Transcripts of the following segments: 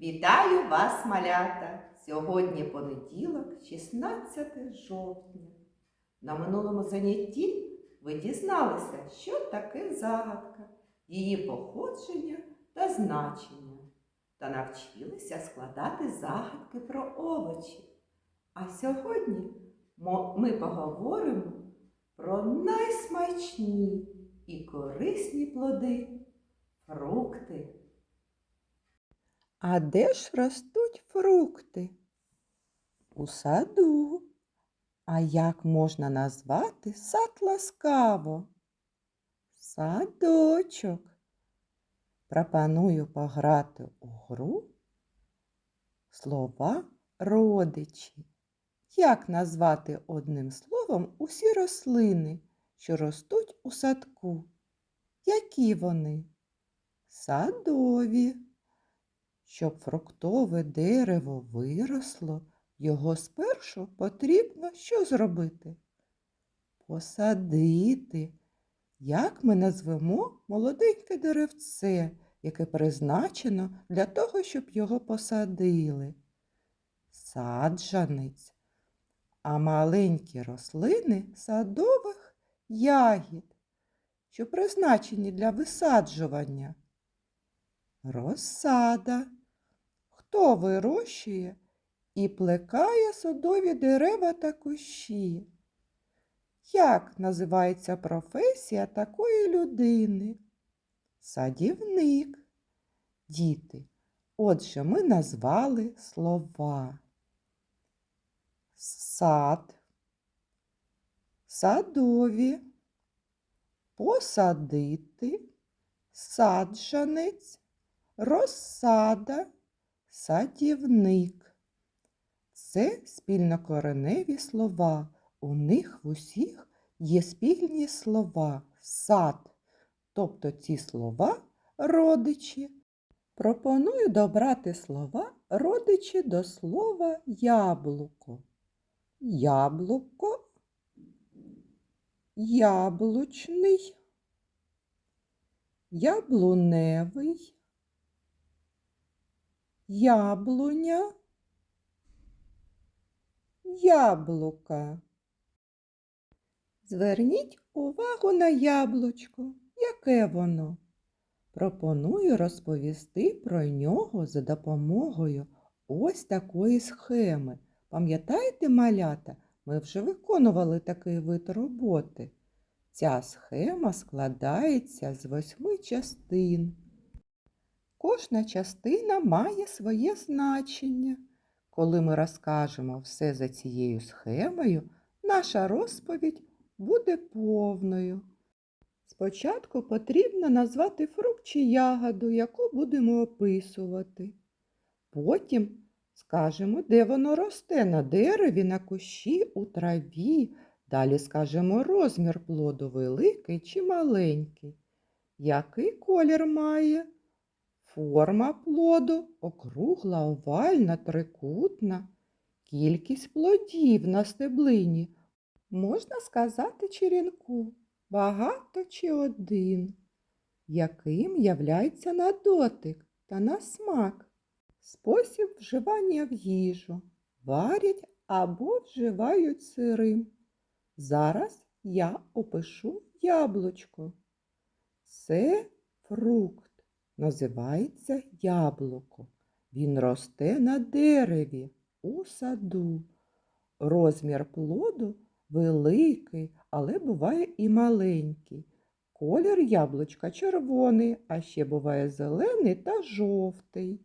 Вітаю вас, малята! Сьогодні понеділок, 16 жовтня. На минулому занятті ви дізналися, що таке загадка, її походження та значення, та навчилися складати загадки про овочі. А сьогодні ми поговоримо про найсмачні і корисні плоди фрукти. А де ж ростуть фрукти? У саду. А як можна назвати сад ласкаво? Садочок. Пропоную пограти у гру слова родичі. Як назвати одним словом усі рослини, що ростуть у садку? Які вони? Садові. Щоб фруктове дерево виросло, його спершу потрібно що зробити? Посадити. Як ми назвемо молоденьке деревце, яке призначено для того, щоб його посадили? Саджанець. А маленькі рослини садових ягід, що призначені для висаджування. Розсада. Хто вирощує і плекає садові дерева та кущі? Як називається професія такої людини? Садівник. Діти. Отже, ми назвали слова. Сад, садові, посадити, саджанець, розсада, садівник. Це спільнокореневі слова. У них в усіх є спільні слова сад. Тобто ці слова родичі. Пропоную добрати слова родичі до слова яблуко. Яблуко, яблучний, яблуневий, яблуня, яблука. Зверніть увагу на яблучко. Яке воно? Пропоную розповісти про нього за допомогою ось такої схеми. Пам'ятаєте, малята, ми вже виконували такий вид роботи. Ця схема складається з восьми частин. Кожна частина має своє значення. Коли ми розкажемо все за цією схемою, наша розповідь буде повною. Спочатку потрібно назвати фрукт чи ягоду, яку будемо описувати. Потім скажемо, де воно росте на дереві, на кущі, у траві. Далі скажемо розмір плоду великий чи маленький. Який колір має? Форма плоду округла, овальна, трикутна. Кількість плодів на стеблині. Можна сказати черенку, багато чи один. Яким являється на дотик та на смак? Спосіб вживання в їжу. Варять або вживають сирим. Зараз я опишу яблучко. Це фрукт, називається яблуко. Він росте на дереві у саду. Розмір плоду великий, але буває і маленький. Колір яблучка червоний, а ще буває зелений та жовтий.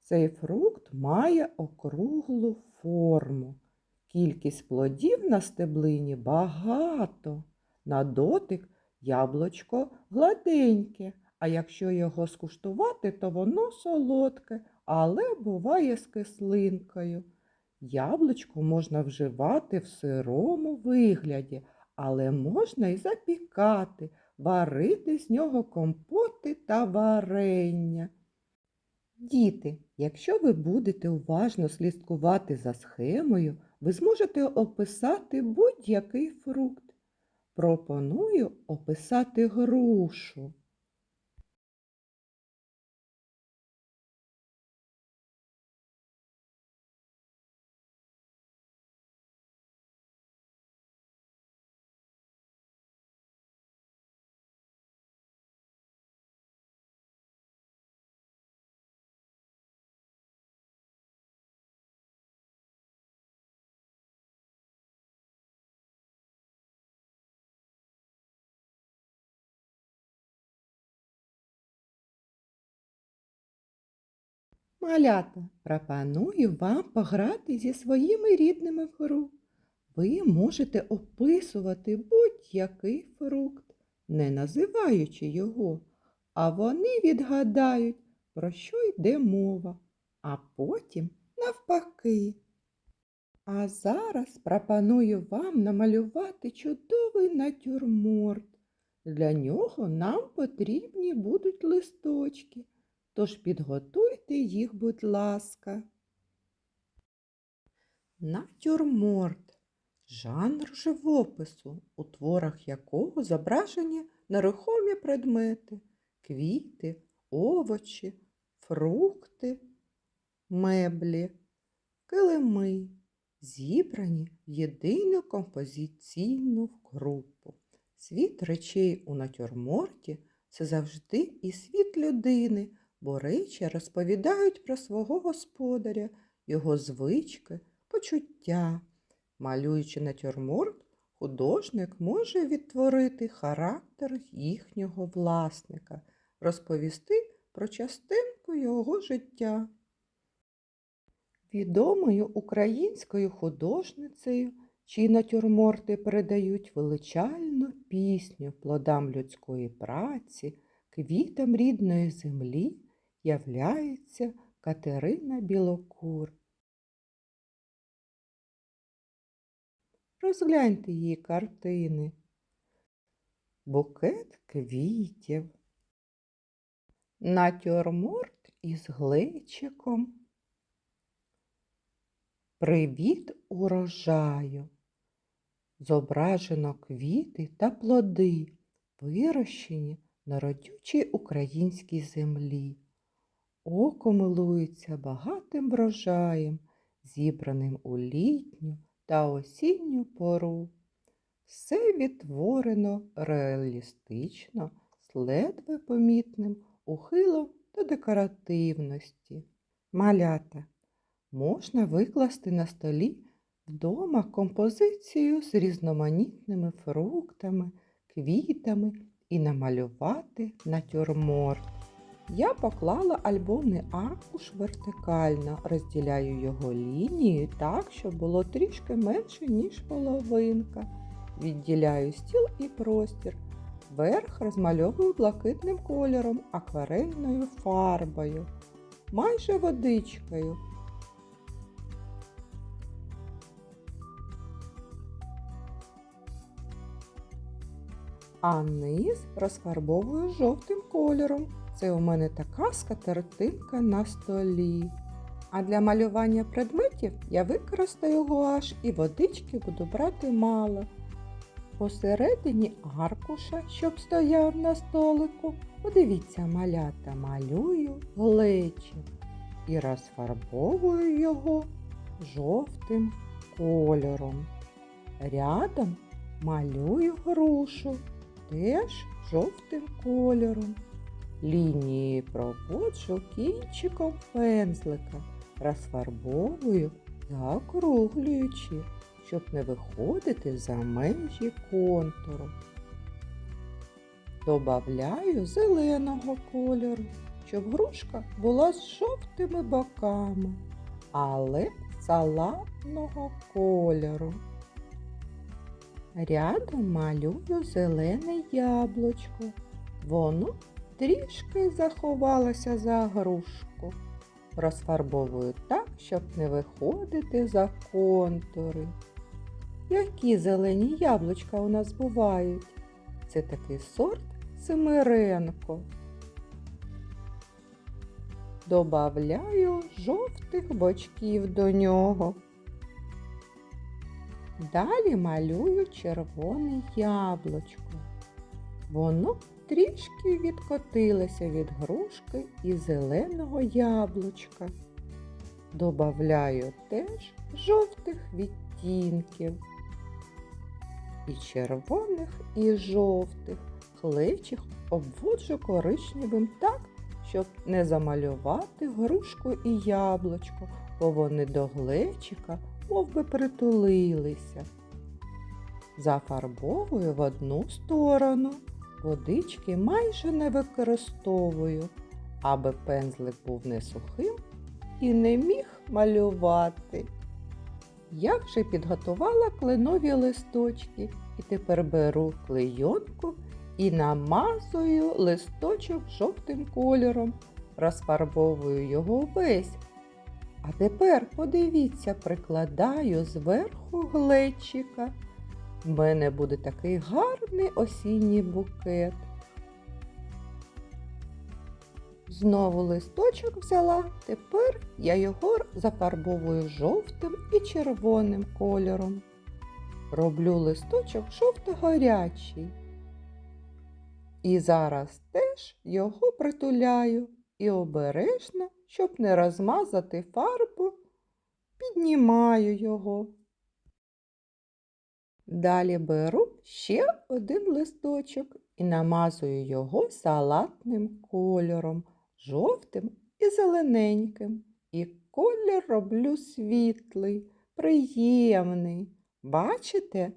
Цей фрукт має округлу форму. Кількість плодів на стеблині багато. На дотик яблучко гладеньке, а якщо його скуштувати, то воно солодке, але буває з кислинкою. Яблучко можна вживати в сирому вигляді, але можна і запікати, варити з нього компоти та варення. Діти, якщо ви будете уважно слідкувати за схемою, ви зможете описати будь-який фрукт. Пропоную описати грушу. Малята, пропоную вам пограти зі своїми рідними в гру. Ви можете описувати будь-який фрукт, не називаючи його, а вони відгадають, про що йде мова, а потім навпаки. А зараз пропоную вам намалювати чудовий натюрморт. Для нього нам потрібні будуть листочки, тож підготуйте їх, будь ласка. Натюрморт жанр живопису, у творах якого зображені нерухомі предмети, квіти, овочі, фрукти, меблі, килими, зібрані в єдину композиційну групу. Світ речей у натюрморті це завжди і світ людини, бо розповідають про свого господаря, його звички, почуття. Малюючи натюрморт, художник може відтворити характер їхнього власника, розповісти про частинку його життя. Відомою українською художницею, чиї натюрморти передають величальну пісню плодам людської праці, квітам рідної землі, являється Катерина Білокур. Розгляньте її картини. Букет квітів. Натюрморт із глечиком. Привіт урожаю. Зображено квіти та плоди, вирощені на родючій українській землі. Око милується багатим врожаєм, зібраним у літню та осінню пору. Все відтворено реалістично, ледве помітним ухилом до декоративності. Малята можна викласти на столі вдома композицію з різноманітними фруктами, квітами і намалювати натюрморт. Я поклала альбомний аркуш вертикально, розділяю його лінією так, щоб було трішки менше, ніж половинка. Відділяю стіл і простір. Верх розмальовую блакитним кольором, акварельною фарбою, майже водичкою. А низ розфарбовую жовтим кольором. Це у мене така скатертинка на столі. А для малювання предметів я використаю гуаш і водички буду брати мало. Посередині аркуша, щоб стояв на столику, подивіться, малята, малюю глечик і розфарбовую його жовтим кольором. Рядом малюю грушу теж жовтим кольором. Лінії проводжу кінчиком пензлика, розфарбовую, заокруглюючи, щоб не виходити за межі контуру. Добавляю зеленого кольору, щоб грушка була з жовтими боками, але салатного кольору. Рядом малюю зелене яблучко. Воно трішки заховалося за грушку. Розфарбовую так, щоб не виходити за контури. Які зелені яблучка у нас бувають? Це такий сорт Семиренко. Добавляю жовтих бочків до нього. Далі малюю червоне яблучко. Воно трішки відкотилося від грушки і зеленого яблучка. Добавляю теж жовтих відтінків. І червоних, і жовтих. Клечих обводжу коричневим так, щоб не замалювати грушку і яблучко, бо вони до глечика мов би притулилися. Зафарбовую в одну сторону, водички майже не використовую, аби пензлик був не сухим, і не міг малювати. Я вже підготувала кленові листочки і тепер беру клейонку і намазую листочок жовтим кольором, розфарбовую його весь. А тепер подивіться, прикладаю зверху глечика. В мене буде такий гарний осінній букет. Знову листочок взяла, тепер я його зафарбовую жовтим і червоним кольором. Роблю листочок жовто-горячий. І зараз теж його притуляю і обережно, щоб не розмазати фарбу, піднімаю його. Далі беру ще один листочок і намазую його салатним кольором, жовтим і зелененьким. І колір роблю світлий, приємний. Бачите?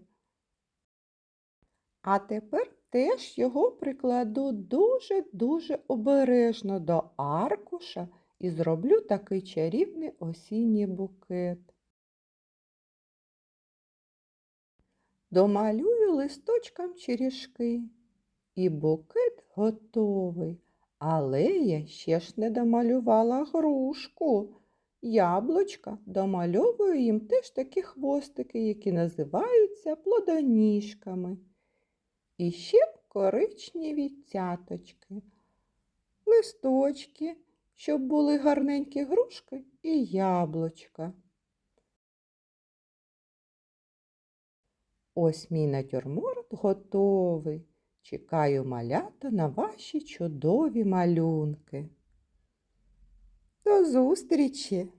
А тепер теж його прикладу дуже-дуже обережно до аркуша і зроблю такий чарівний осінній букет. Домалюю листочком черішки. І букет готовий. Але я ще ж не домалювала грушку. Яблучка домальовую їм теж такі хвостики, які називаються плодоніжками. І ще коричневі цяточки, листочки, щоб були гарненькі грушки і яблучка. Ось мій натюрморт готовий. Чекаю малята на ваші чудові малюнки. До зустрічі!